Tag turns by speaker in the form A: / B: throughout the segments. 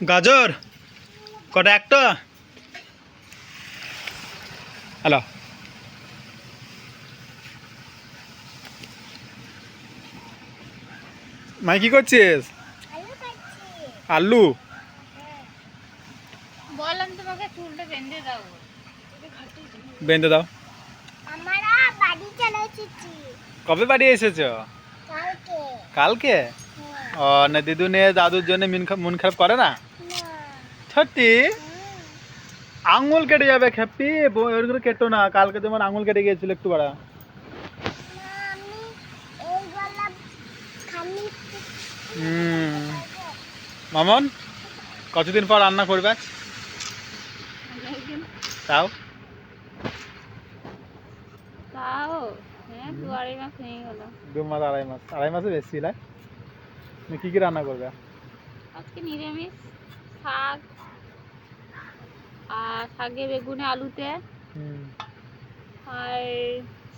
A: গাজর কটা একটা? হ্যালো। মাই কি করছিস? আলু
B: বললাম তোমাকে চুলটা বেঁধে দাও।
A: বেঁধে দাও।
C: আমরা বাড়ি চলে এসেছি।
A: কবে বাড়ি এসেছ?
C: কালকে।
A: কালকে? ও না দিদু নে দাদুর জন্য মন মন খারাপ করে না? সত্যি আঙুল কেটে যাবে খেপি ওইগুলো কেটো না কালকে তোমার আঙুল কেটে গিয়েছিল একটু বাড়া মামন কতদিন পর রান্না করবে তাও
B: তাও দু আড়াই মাস গেল
A: দু আড়াই মাস আড়াই মাসে বেশি না তুমি কি কি রান্না করবে
B: আজকে নিরামিষ শাক আর শাকে বেগুনে আলুতে। আর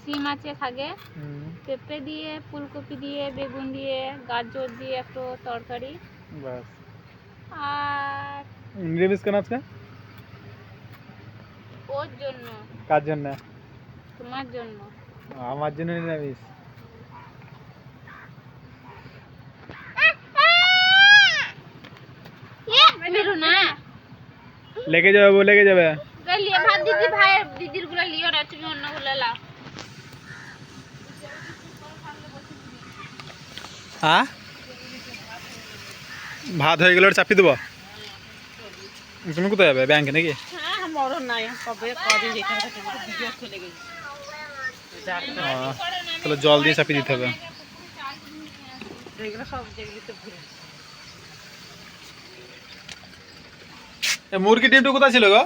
B: সিম আছে শাকে পেঁপে দিয়ে ফুলকপি দিয়ে বেগুন দিয়ে গাজর দিয়ে একটু তরকারি।
A: বাস।
B: আর
A: নিরামিষ কেন আজকে?
B: ওর জন্য।
A: কার জন্য?
B: তোমার জন্য।
A: আমার জন্য নিরামিষ।
B: বেরো না।
A: লেগে যাবে বলে লেগে যাবে?
B: ভাত দিদি ভাইয়ের দিদিরগুলো লিও না তুমি অন্যগুলো লাও।
A: হ্যাঁ? ভাত হয়ে গেলে ওটা চাপিয়ে দেবো? তুমি কোথায় যাবে? ব্যাংকে নাকি?
D: হ্যাঁ
A: তাহলে জল দিয়ে চাপিয়ে দিতে হবে
D: এগুলো সব যেগুলিতে ঘুরে
A: এ মুরগি ডিমটা কোথায় ছিল গো?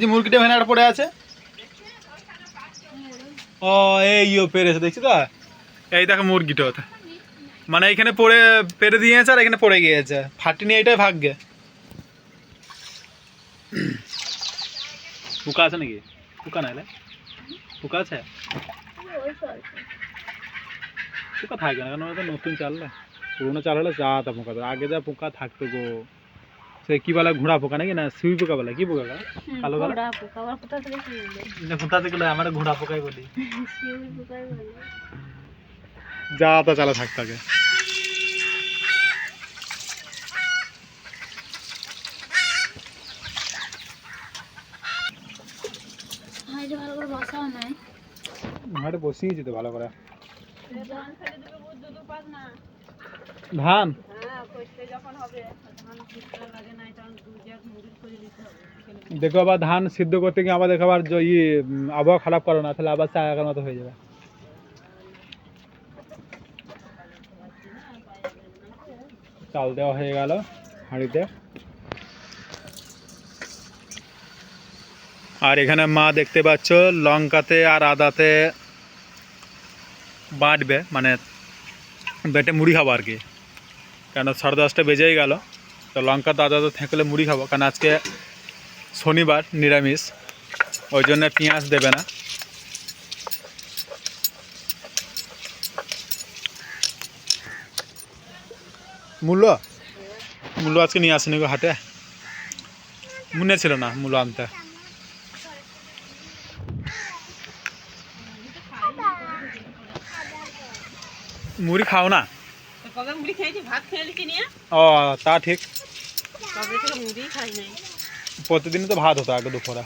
A: যে মুরগি ডিম এখানে পড়ে আছে? ও, এই ইয়ে পেরেছে, দেখছি তো? এই দেখো মুরগিটা। মানে এখানে পড়ে, পেরে দিয়েছে আর এখানে পড়ে গিয়েছে। ফাটিনি এটাই ভাগ্যে। পোকা আছে নাকি? পোকা না? এলে পোকা আছে? পোকা থাকবে না, কারণ নতুন চাল না। পুরোনো চাল হলে যা তা পোকা। আগে যা পোকা থাকতো গো। সে কি বলে ঘোড়া পোকা নাকি? না সুই পোকা বলে কি পোকা? কালো
B: ঘোড়া পোকা আবার কোথা থেকে
A: না কোথা থেকে আমরা ঘোড়া পোকাই বলি।
B: শিউলি পোকাই বলে।
A: যা তা চালা থাকতো আগে
B: হাই যে ভালো করে
A: বসিয়েছি তো ভালো করে। ধান?
D: হ্যাঁ
A: দেখো আবার ধান সিদ্ধ করতে গিয়ে আবার দেখো আবার জ- ই আবহাওয়া খারাপ করো না তাহলে আবার চা একার মতো হয়ে যাবে। চাল দেওয়া হয়ে গেল হাঁড়িতে। আর এখানে মা দেখতে পাচ্ছ লঙ্কাতে আর আদাতে বাটবে মানে বেটে মুড়ি খাব আর কি। কেন সাড়ে দশটা বেজেই গেল, তো লঙ্কা তো আদাতে থেকলে মুড়ি খাব। কারণ আজকে শনিবার, নিরামিষ। ওই জন্য পেঁয়াজ দেবে না। মূল্য মূল্য আজকে নিয়ে আসেনি গো হাটে। মনে ছিল না মূল্য আনতে। মুড়ি খাও না?
D: কবে মুড়ি খেয়েছি? ভাত খেয়ে
A: ও তা ঠিক।
D: কবে থেকে মুড়ি খাই নাই।
A: প্রতিদিনই তো ভাত হতো আগে দুপুরে।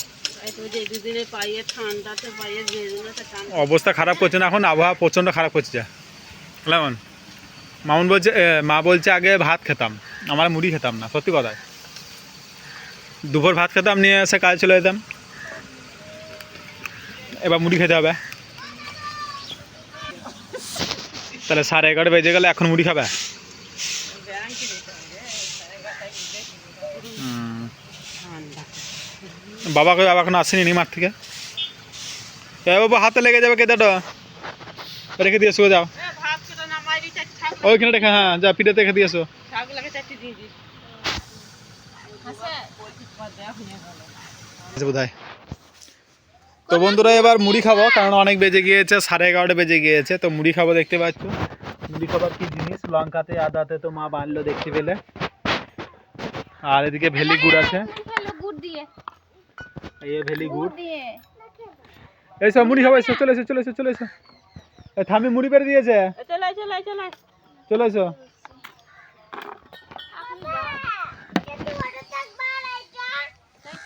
A: অবস্থা খারাপ করছে না? এখন আবহাওয়া প্রচণ্ড খারাপ করছে কেমন? মামুন বলছে মা বলছে আগে ভাত খেতাম। আমরা মুড়ি খেতাম না সত্যি কথায় দুপুর ভাত খেতাম নিয়ে এসে কাজ চলে যেতাম। এবার মুড়ি খেতে হবে। তাহলে সাড়ে এগারো বেজে গেলে এখন মুড়ি খাবে?
D: উঠে
A: হুম। বাবা এখন আসেনি নি মাঠ থেকে? এ বাবা হাতে লেগে যাবে কেদাটা রেখে দিয়ে এসো যাও। ওইখানে রেখে হ্যাঁ যা পিঠাতে রেখে দিয়ে
B: আছে।
D: দেওয়া হয়ে
A: তো বন্ধুরা এবার মুড়ি খাব কারণ অনেক বেজে গিয়েছে সাড়ে এগারোটা বেজে গিয়েছে তো মুড়ি খাব দেখতে পাচ্ছ। মুড়ি খাবার কি জিনিস? লঙ্কাতে আদাতে তো মা বানলো দেখতে পেলে। আর এদিকে ভেলি গুড় আছে।
B: খেলো গুড়
A: এই ভেলি মুড়ি খাব এসো চলে এসো চলে এসো চলে এসো। থামি মুড়ি পেরে দিয়েছে।
D: চলে
A: এসো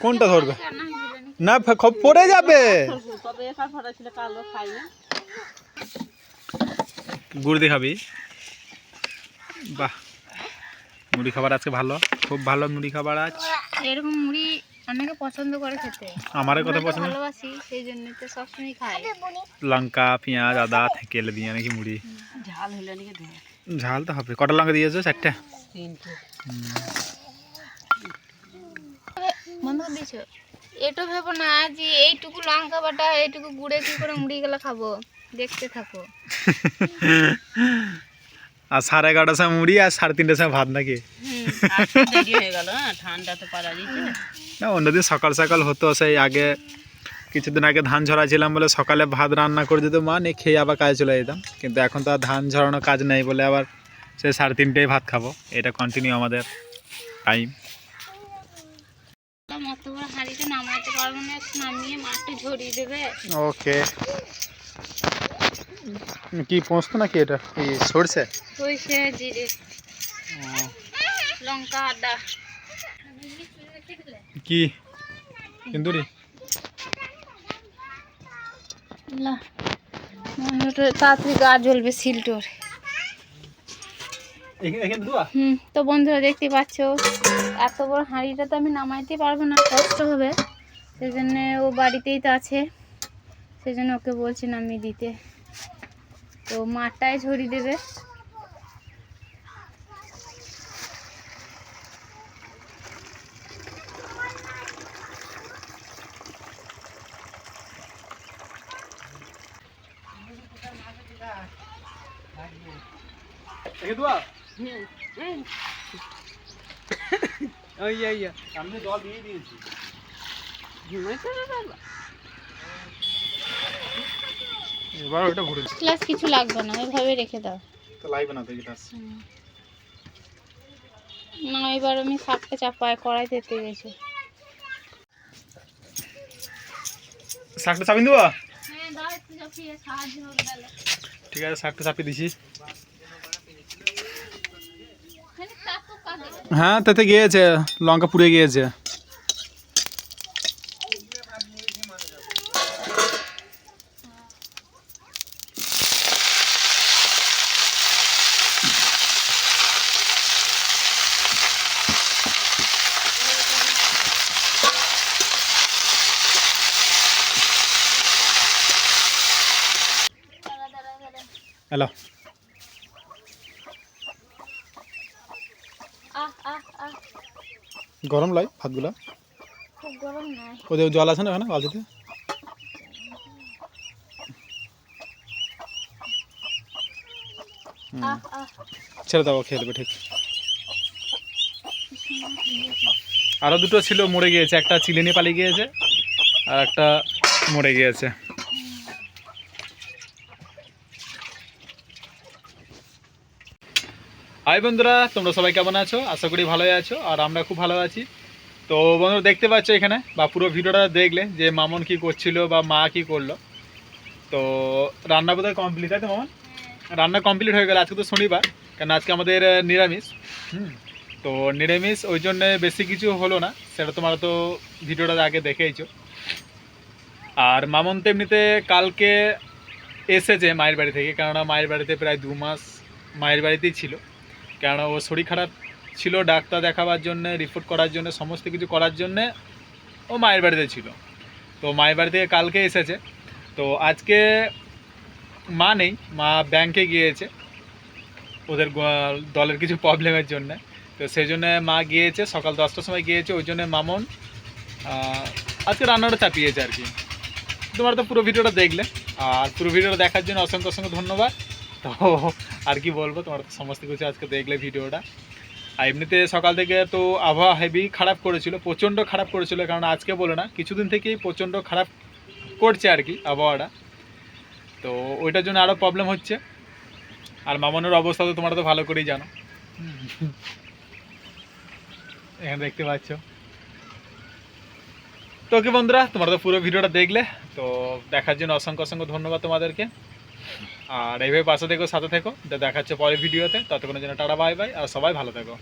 A: কোনটা ধরবে? না পড়ে যাবে। গুড় দিয়ে খাবি? বাহ মুড়ি খাবার আজকে ভালো খুব ভালো মুড়ি খাবার আজ।
B: এরকম মুড়ি অনেকে পছন্দ করে খেতে।
A: আমারও কথা পছন্দ।
B: ভালোবাসি সেই জন্য তো সবসময় খাই।
A: লঙ্কা পেঁয়াজ আদা থেকেলে দিয়ে নাকি মুড়ি।
D: ঝাল হলে নাকি দেয়
A: ঝাল তো হবে। কটা লঙ্কা দিয়েছ? চারটে?
D: তিনটে।
B: বন্ধ করে দিয়েছ এটা ভেবো না যে এইটুকু লঙ্কা বাটা এইটুকু গুড়ে কি করে মুড়ি গেলে খাব? দেখতে থাকো।
A: আর সাড়ে এগারোটার সময় মুড়ি আর সাড়ে তিনটার সময় ভাত নাকি?
D: হয়ে গেল ঠান্ডা তো
A: না অন্যদিন সকাল সকাল হতো সেই আগে কিছুদিন আগে ধান ঝরাছিলাম বলে সকালে ভাত রান্না করে দিত মা নিয়ে খেয়ে আবার কাজে চলে যেতাম। কিন্তু এখন তো আর ধান ঝরানো কাজ নেই বলে আবার সেই সাড়ে তিনটেই ভাত খাব। এটা কন্টিনিউ আমাদের টাইম
B: বড় হাঁড়িতে নামাতে পারব না নামিয়ে মাঠে ঝরিয়ে দেবে।
A: ওকে। কি পোস্ত নাকি এটা? কি সরষে?
B: সরষে জিরে লঙ্কা আদা।
A: কি?
B: না তাড়াতাড়ি গা জ্বলবে সিলটোর হুম তো বন্ধুরা দেখতে পাচ্ছ এত বড় হাঁড়িটা তো আমি নামাইতে পারব না কষ্ট হবে। সেই জন্য ও বাড়িতেই তো আছে। সেই জন্য ওকে বলছি নামিয়ে দিতে। তো মাঠটায় ঝরিয়ে দেবে।
A: ইয়া ইয়া সামনে জল দিয়ে দিয়েছি
D: ঘুমাইতে হবে বাবা
A: এবার ওটা ঘুরে
B: ক্লাস কিছু লাগবে না ওইভাবে রেখে দাও।
A: তো লাগবে না তো এটা
B: না এবার আমি শাকটা চাপায় কড়াই তেতে গেছে।
A: শাকটা চাপিয়ে দেবো?
B: হ্যাঁ দাও একটু চাপিয়ে সাহায্য হবে তাহলে।
A: ঠিক আছে শাকটা চাপিয়ে দিছি। হ্যাঁ তাতে গিয়েছে লঙ্কা পুড়ে গিয়েছে। হ্যালো। গরম লাই ভাতগুলা?
B: খুব গরম নয়
A: ওদের জল আছে না ওখানে বালতিতে? ছেড়ে দাও খেয়ে দেবে ঠিক। আরও দুটো ছিল মরে গিয়েছে। একটা চিলে নিয়ে পালিয়ে গিয়েছে আর একটা মরে গিয়েছে। হাই বন্ধুরা, তোমরা সবাই কেমন আছো? আশা করি ভালোই আছো, আর আমরা খুব ভালো আছি। তো বন্ধুরা, দেখতে পাচ্ছ এখানে, বা পুরো ভিডিওটা দেখলে যে মামন কি করছিল বা মা কি করল। তো রান্না বোধহয় কমপ্লিট তাই তো মামন? রান্না কমপ্লিট হয়ে গেল, আজকে তো শনিবার কারণ আজকে আমাদের নিরামিষ। হুম, তো নিরামিষ, ওই জন্যে বেশি কিছু হলো না, সেটা তোমরা তো ভিডিওটা আগে দেখেইছো। আর মামন তো এমনিতে কালকে এসেছে মায়ের বাড়ি থেকে, কেননা মায়ের বাড়িতে প্রায় দু মাস মায়ের বাড়িতেই ছিল। কেননা ও শরীর খারাপ ছিল, ডাক্তার দেখাবার জন্য রিপোর্ট করার জন্য, সমস্ত কিছু করার জন্যে ও মায়ের বাড়িতে ছিল। তো মায়ের বাড়ি থেকে কালকে এসেছে। তো আজকে মা নেই, মা ব্যাংকে গিয়েছে ওদের দলের কিছু প্রবলেমের জন্য। তো সেই জন্য মা গিয়েছে, সকাল দশটার সময় গিয়েছে, ওই জন্য মামন আজকে রান্নাটা চাপিয়েছে আর কি। তোমার তো পুরো ভিডিওটা দেখলে, আর পুরো ভিডিওটা দেখার জন্য অসংখ্য অসংখ্য ধন্যবাদ। তো আর কি বলব, তোমার তো সমস্ত কিছু আজকে দেখলে ভিডিওটা। আর এমনিতে সকাল থেকে তো আবহাওয়া হেভি খারাপ করেছিল, প্রচণ্ড খারাপ করেছিল, কারণ আজকে বলে না, কিছুদিন থেকেই প্রচণ্ড খারাপ করছে আর কি আবহাওয়াটা। তো ওইটার জন্য আরও প্রবলেম হচ্ছে। আর মামনের অবস্থা তো তোমরা তো ভালো করেই জানো। এখানে দেখতে পাচ্ছ। তো কি বন্ধুরা, তোমরা তো পুরো ভিডিওটা দেখলে, তো দেখার জন্য অসংখ্য অসংখ্য ধন্যবাদ তোমাদেরকে। আর এইভাবে পাশে থেকো, সাথে থেকো। দেখাচ্ছে পরের ভিডিওতে। ততক্ষণের জন্য টাটা, বাই বাই, আর সবাই ভালো থেকো।